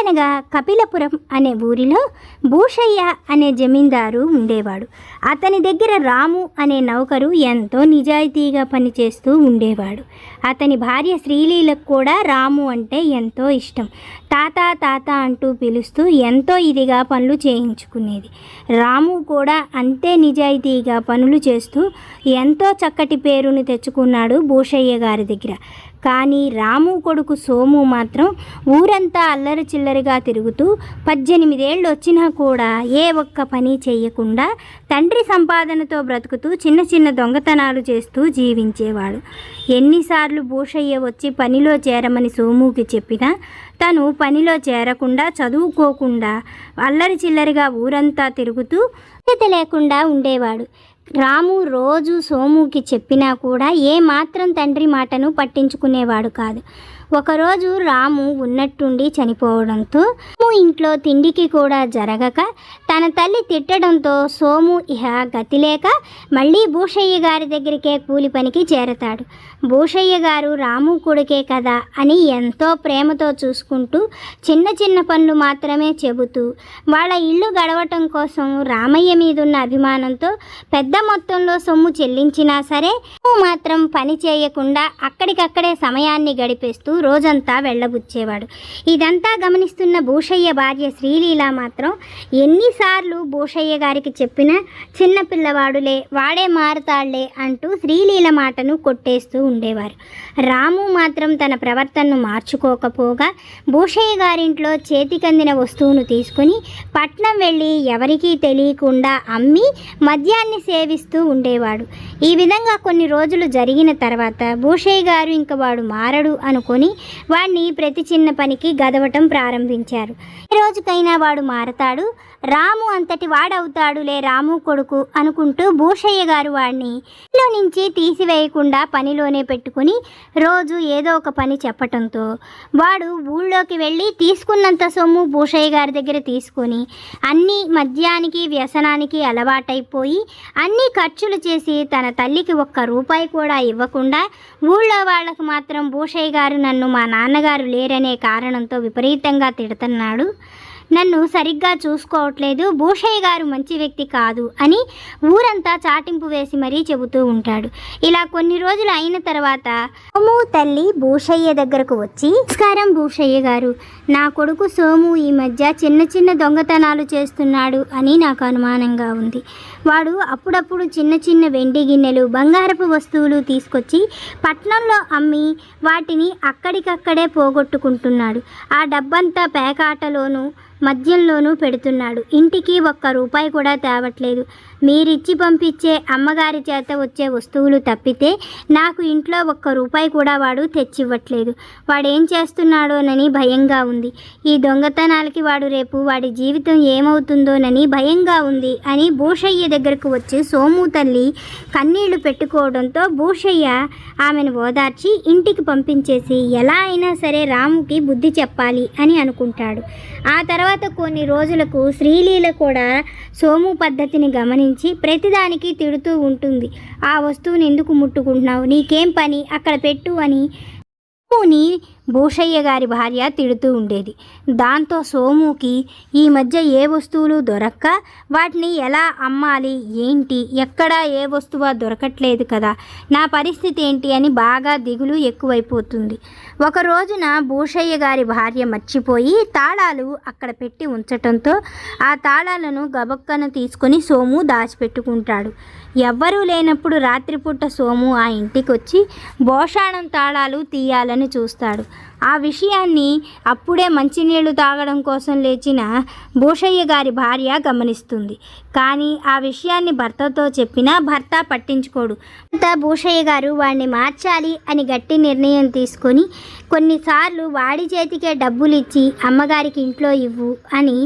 అనగనగా కపిలపురం అనే ఊరిలో భూషయ్య అనే జమీందారు ఉండేవాడు. అతని దగ్గర రాము అనే నౌకరు ఎంతో నిజాయితీగా పనిచేస్తూ ఉండేవాడు. అతని భార్య శ్రీలీలకు కూడా రాము అంటే ఎంతో ఇష్టం. తాత తాత అంటూ పిలుస్తూ ఎంతో ఇదిగా పనులు చేయించుకునేది. రాము కూడా అంతే నిజాయితీగా పనులు చేస్తూ ఎంతో చక్కటి పేరును తెచ్చుకున్నాడు భూషయ్య గారి దగ్గర. కానీ రాము కొడుకు సోము మాత్రం ఊరంతా అల్లరి చిల్లరిగా తిరుగుతూ పద్దెనిమిదేళ్ళు వచ్చినా కూడా ఏ ఒక్క పని చేయకుండా తండ్రి సంపాదనతో బ్రతుకుతూ చిన్న చిన్న దొంగతనాలు చేస్తూ జీవించేవాడు. ఎన్నిసార్లు భూషయ్య వచ్చి పనిలో చేరమని సోముకి చెప్పినా తను పనిలో చేరకుండా చదువుకోకుండా అల్లరి చిల్లరిగా ఊరంతా తిరుగుతూ లేకుండా ఉండేవాడు. రాము రోజు సోముకి చెప్పినా కూడా ఏ మాత్రం తండ్రి మాటను పట్టించుకునేవాడు కాదు. ఒకరోజు రాము ఉన్నట్టుండి చనిపోవడంతో సోము ఇంట్లో తిండికి కూడా జరగక తన తల్లి తిట్టడంతో సోము ఇహ గతిలేక మళ్ళీ భూషయ్య గారి దగ్గరికే కూలి పనికి చేరతాడు. భూషయ్య గారు రాము కొడుకే కదా అని ఎంతో ప్రేమతో చూసుకుంటూ చిన్న చిన్న పనులు మాత్రమే చెబుతూ వాళ్ళ ఇల్లు గడవటం కోసం రామయ్య మీదున్న అభిమానంతో పెద్ద మొత్తంలో సొమ్ము చెల్లించినా సరే మాత్రం పని చేయకుండా అక్కడికక్కడే సమయాన్ని గడిపేస్తూ రోజంతా వెళ్ళబుచ్చేవాడు. ఇదంతా గమనిస్తున్న భూషయ్య భార్య శ్రీలీల మాత్రం ఎన్నిసార్లు భూషయ్య గారికి చెప్పినా చిన్నపిల్లవాడులే వాడే మారుతాళ్ళే అంటూ శ్రీలీల మాటను కొట్టేస్తూ ఉండేవారు. రాము మాత్రం తన ప్రవర్తనను మార్చుకోకపోగా భూషయ్య గారింట్లో చేతికందిన వస్తువును తీసుకుని పట్నం వెళ్ళి ఎవరికీ తెలియకుండా అమ్మి మద్యాన్ని సేవిస్తూ ఉండేవాడు. ఈ విధంగా కొన్ని రోజులు జరిగిన తర్వాత భూషయ్య గారు ఇంక వాడు మారడు అనుకొని వాడిని ప్రతి చిన్న పనికి గదవటం ప్రారంభించారు. ఏ రోజుకైనా వాడు మారతాడు. రాము అంతటి వాడవుతాడులే రాము కొడుకు అనుకుంటూ భూషయ్య గారు వాడిని ఇంట్లో నుంచి తీసివేయకుండా పనిలోనే పెట్టుకుని రోజు ఏదో ఒక పని చెప్పటంతో వాడు ఊళ్ళోకి వెళ్ళి తీసుకున్నంత సొమ్ము భూషయ్య గారి దగ్గర తీసుకొని అన్ని మద్యానికి వ్యసనానికి అలవాటైపోయి అన్ని ఖర్చులు చేసి తన తల్లికి ఒక్క రూపాయి కూడా ఇవ్వకుండా ఊళ్ళో వాళ్ళకు మాత్రం భూషయ్య గారు నన్ను నన్ను మా నాన్నగారు లేరనే కారణంతో విపరీతంగా తిడుతున్నాడు. నన్ను సరిగ్గా చూసుకోవట్లేదు భూషయ్య గారు మంచి వ్యక్తి కాదు అని ఊరంతా చాటింపు వేసి మరీ చెబుతూ ఉంటాడు. ఇలా కొన్ని రోజులు అయిన తర్వాత సోము తల్లి భూషయ్య దగ్గరకు వచ్చి నమస్కారం భూషయ్య గారు నా కొడుకు సోము ఈ మధ్య చిన్న చిన్న దొంగతనాలు చేస్తున్నాడు అని నాకు అనుమానంగా ఉంది. వాడు అప్పుడప్పుడు చిన్న చిన్న వెండి గిన్నెలు బంగారపు వస్తువులు తీసుకొచ్చి పట్నంలో అమ్మి వాటిని అక్కడికక్కడే పోగొట్టుకుంటున్నాడు. ఆ డబ్బంతా పేకాటలోనూ మద్యంలోనూ పెడుతున్నాడు. ఇంటికి ఒక్క రూపాయి కూడా తేవట్లేదు. మీరిచ్చి పంపించే అమ్మగారి చేత వచ్చే వస్తువులు తప్పితే నాకు ఇంట్లో ఒక్క రూపాయి కూడా వాడు తెచ్చివ్వట్లేదు. వాడేం చేస్తున్నాడోనని భయంగా ఉంది. ఈ దొంగతనాలకి వాడు రేపు వాడి జీవితం ఏమవుతుందోనని భయంగా ఉంది అని భూషయ్య దగ్గరకు వచ్చి సోము తల్లి కన్నీళ్ళు పెట్టుకోవడంతో భూషయ్య ఆమెను ఓదార్చి ఇంటికి పంపించేసి ఎలా అయినా సరే రాముకి బుద్ధి చెప్పాలి అని అనుకుంటాడు. ఆ తర్వాత తర్వాత కొన్ని రోజులకు శ్రీలీల కూడా సోము పద్ధతిని గమనించి ప్రతిదానికి తిడుతూ ఉంటుంది. ఆ వస్తువుని ఎందుకు ముట్టుకుంటున్నావు? నీకేం పని? అక్కడ పెట్టు అని. సోముని భూషయ్య గారి భార్య తిడుతూ ఉండేది. దాంతో సోముకి ఈ మధ్య ఏ వస్తువులు దొరక్క? వాటిని ఎలా అమ్మాలి? ఏంటి? ఎక్కడ ఏ వస్తువు దొరకట్లేదు కదా? నా పరిస్థితి ఏంటి అని బాగా దిగులు ఎక్కువైపోతుంది. ఒక రోజున భూషయ్య గారి భార్య మర్చిపోయి తాళాలు అక్కడ పెట్టి ఉంచటంతో ఆ తాళాలను గబక్కన తీసుకొని సోము దాచిపెట్టుకుంటాడు. ఎవ్వరూ లేనప్పుడు రాత్రిపూట సోము ఆ ఇంటికి వచ్చి భోషాణం తాళాలు తీయాలని చూస్తాడు. ఆ విషయాన్ని అప్పుడే మంచినీళ్ళు తాగడం కోసం లేచిన భూషయ్య గారి భార్య గమనిస్తుంది. కానీ ఆ విషయాన్ని భర్తతో చెప్పినా భర్త పట్టించుకోడు. అంత భూషయ్య గారు వాడిని మార్చాలి అని గట్టి నిర్ణయం తీసుకొని కొన్నిసార్లు వాడి చేతికే డబ్బులు ఇచ్చి అమ్మగారికి ఇంట్లో ఇవ్వు అని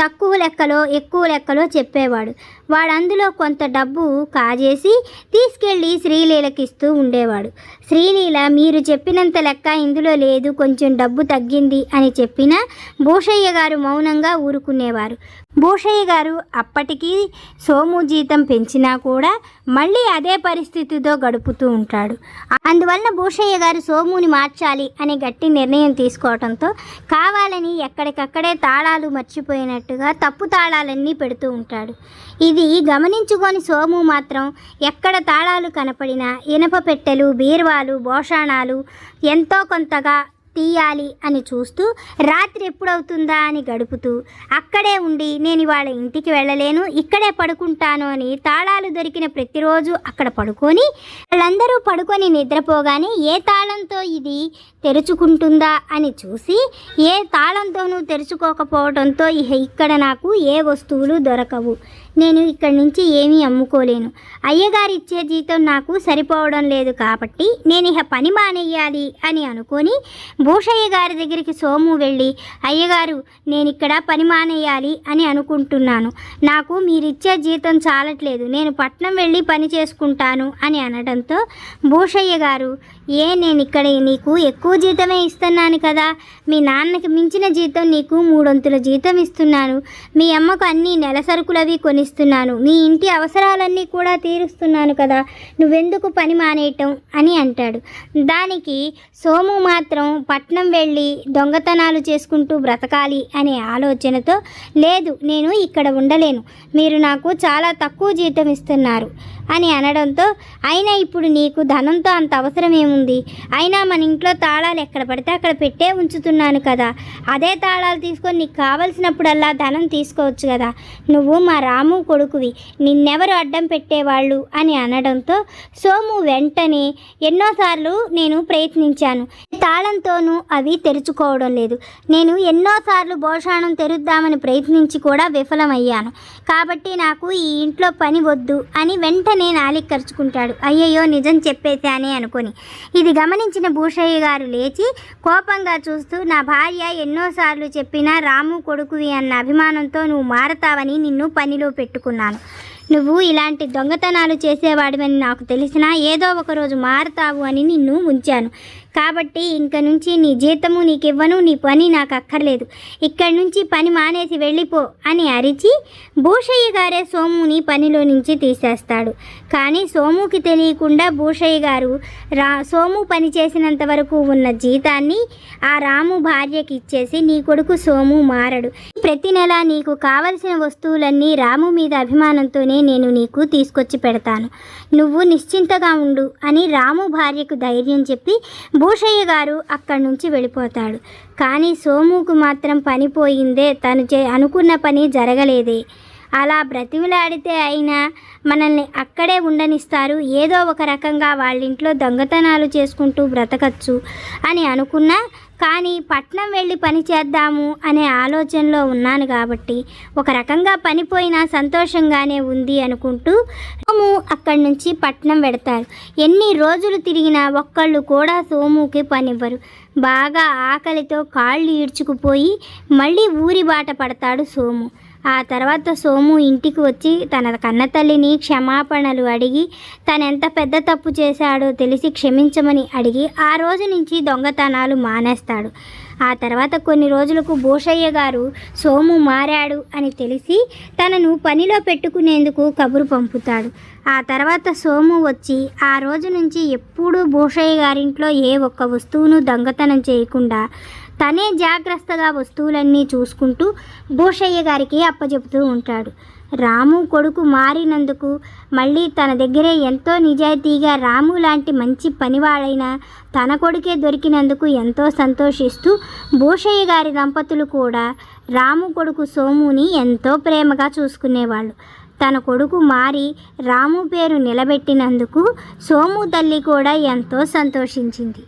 తక్కువ లెక్కలో ఎక్కువ లెక్కలో చెప్పేవాడు. వాడు అందులో కొంత డబ్బు కాజేసి తీసుకెళ్ళి శ్రీలీలకి ఇస్తూ ఉండేవాడు. శ్రీలీల మీరు చెప్పినంత లెక్క ఇందులో లేదు కొంచెం డబ్బు తగ్గింది అని చెప్పినా భూషయ్య గారు మౌనంగా ఊరుకునేవారు. భూషయ్య గారు అప్పటికి సోము జీతం పెంచినా కూడా మళ్ళీ అదే పరిస్థితితో గడుపుతూ ఉంటాడు. అందువలన భూషయ్య గారు సోముని మార్చాలి అనే గట్టి నిర్ణయం తీసుకోవడంతో కావాలని ఎక్కడికక్కడే తాళాలు మర్చిపోయినట్టుగా తప్పు తాళాలన్నీ పెడుతూ ఉంటాడు. ఇది గమనించుకొని సోము మాత్రం ఎక్కడ తాళాలు కనపడినా ఇనప పెట్టెలు బీర్వాలు భోషాణాలు ఎంతో కొంతగా తీయాలి అని చూస్తూ రాత్రి ఎప్పుడవుతుందా అని గడుపుతూ అక్కడే ఉండి నేను ఇవాళ ఇంటికి వెళ్ళలేను ఇక్కడే పడుకుంటాను అని తాళాలు దొరికిన ప్రతిరోజు అక్కడ పడుకొని వాళ్ళందరూ పడుకొని నిద్రపోగానే ఏ తాళంతో ఇది తెరుచుకుంటుందా అని చూసి ఏ తాళంతోనూ తెరుచుకోకపోవడంతో ఇక ఇక్కడ నాకు ఏ వస్తువులు దొరకవు. నేను ఇక్కడి నుంచి ఏమీ అమ్ముకోలేను. అయ్యగారు ఇచ్చే జీతం నాకు సరిపోవడం లేదు కాబట్టి నేను ఇక పని మానేయాలి అని అనుకొని భూషయ్య గారి దగ్గరికి సోము వెళ్ళి అయ్యగారు నేను ఇక్కడ పని మానేయాలి అని అనుకుంటున్నాను. నాకు మీరిచ్చే జీతం చాలట్లేదు. నేను పట్నం వెళ్ళి పని చేసుకుంటాను అని అనడంతో భూషయ్య గారు ఏ నేను ఇక్కడ నీకు ఎక్కువ జీతమే ఇస్తున్నాను కదా. మీ నాన్నకి మించిన జీతం నీకు మూడొంతుల జీతం ఇస్తున్నాను. మీ అమ్మకు అన్ని నెల సరుకులవి కొనిస్తున్నాను. మీ ఇంటి అవసరాలన్నీ కూడా తీరుస్తున్నాను కదా. నువ్వెందుకు పని మానేయటం అని అంటాడు. దానికి సోము మాత్రం పట్నం వెళ్ళి దొంగతనాలు చేసుకుంటూ బ్రతకాలి అనే ఆలోచనతో లేదు నేను ఇక్కడ ఉండలేను. మీరు నాకు చాలా తక్కువ జీతం ఇస్తున్నారు. అని అనడంతో అయినా ఇప్పుడు నీకు ధనంతో అంత అవసరం ఏముంది? అయినా మన ఇంట్లో తాళాలు ఎక్కడ పడితే అక్కడ పెట్టే ఉంచుతున్నాను కదా. అదే తాళాలు తీసుకొని నీకు కావలసినప్పుడల్లా ధనం తీసుకోవచ్చు కదా. నువ్వు మా రాము కొడుకువి. నిన్నెవరు అడ్డం పెట్టేవాళ్ళు? అని అనడంతో సోము వెంటనే ఎన్నోసార్లు నేను ప్రయత్నించాను. తాళంతోనూ అవి తెరుచుకోవడం లేదు. నేను ఎన్నోసార్లు భోషాణం తెరుద్దామని ప్రయత్నించి కూడా విఫలమయ్యాను. కాబట్టి నాకు ఈ ఇంట్లో పని వద్దు అని వెంటనే నాలిక ఖర్చుకుంటాడు అయ్యయ్యో నిజం చెప్పేశానే అనుకొని. ఇది గమనించిన భూషయ్య గారు లేచి కోపంగా చూస్తూ నా భార్య ఎన్నోసార్లు చెప్పినా రాము కొడుకువి అన్న అభిమానంతో నువ్వు మారతావని నిన్ను పనిలో పెట్టుకున్నాను. నువ్వు ఇలాంటి దొంగతనాలు చేసేవాడివని నాకు తెలిసినా ఏదో ఒక రోజు మారుతావు అని నిన్ను ఉంచాను కాబట్టి ఇంక నుంచి నీ జీతము నీకు ఇవ్వను నీ పని నాకు అక్కర్లేదు ఇక్కడి నుంచి పని మానేసి వెళ్ళిపో అని అరిచి భూషయ్య గారే సోముని పనిలో నుంచి తీసేస్తాడు. కానీ సోముకి తెలియకుండా భూషయ్య గారు రా సోము పని చేసినంత వరకు ఉన్న జీతాన్ని ఆ రాము భార్యకి ఇచ్చేసి నీ కొడుకు సోము మారడు. ప్రతి నెల నీకు కావలసిన వస్తువులన్నీ రాము మీద అభిమానంతోనే నేను నీకు తీసుకొచ్చి పెడతాను. నువ్వు నిశ్చింతగా ఉండు అని రాము భార్యకు ధైర్యం చెప్పి భూషయ్య గారు అక్కడి నుంచి వెళ్ళిపోతాడు. కానీ సోముకు మాత్రం పని పోయిందే తను చే అనుకున్న పని జరగలేదే. అలా బ్రతిమలాడితే అయినా మనల్ని అక్కడే ఉండనిస్తారు. ఏదో ఒక రకంగా వాళ్ళ ఇంట్లో దొంగతనాలు చేసుకుంటూ బ్రతకచ్చు అని అనుకున్నా కానీ పట్నం వెళ్ళి పని చేద్దాము అనే ఆలోచనలో ఉన్నాను కాబట్టి ఒక రకంగా పనిపోయినా సంతోషంగానే ఉంది అనుకుంటూ సోము అక్కడి నుంచి పట్నం పెడతారు ఎన్ని రోజులు తిరిగినా ఒక్కళ్ళు కూడా సోముకి పనివ్వరు. బాగా ఆకలితో కాళ్ళు ఈడ్చుకుపోయి మళ్ళీ ఊరి బాట పడతాడు సోము. ఆ తర్వాత సోము ఇంటికి వచ్చి తన కన్నతల్లిని క్షమాపణలు అడిగి తను ఎంత పెద్ద తప్పు చేశాడో తెలిసి క్షమించమని అడిగి ఆ రోజు నుంచి దొంగతనాలు మానేస్తాడు. ఆ తర్వాత కొన్ని రోజులకు భూషయ్య గారు సోము మారాడు అని తెలిసి తనను పనిలో పెట్టుకునేందుకు కబురు పంపుతాడు. ఆ తర్వాత సోము వచ్చి ఆ రోజు నుంచి ఎప్పుడూ భూషయ్య గారింట్లో ఏ ఒక్క వస్తువును దొంగతనం చేయకుండా తనే జాగ్రత్తగా వస్తువులన్నీ చూసుకుంటూ భూషయ్య గారికి అప్పచెపుతూ ఉంటాడు. రాము కొడుకు మారినందుకు మళ్ళీ తన దగ్గరే ఎంతో నిజాయితీగా రాము లాంటి మంచి పనివాడైన తన కొడుకే దొరికినందుకు ఎంతో సంతోషిస్తూ భూషయ్య గారి దంపతులు కూడా రాము కొడుకు సోముని ఎంతో ప్రేమగా చూసుకునేవాళ్ళు. తన కొడుకు మారి రాము పేరు నిలబెట్టినందుకు సోము తల్లి కూడా ఎంతో సంతోషించింది.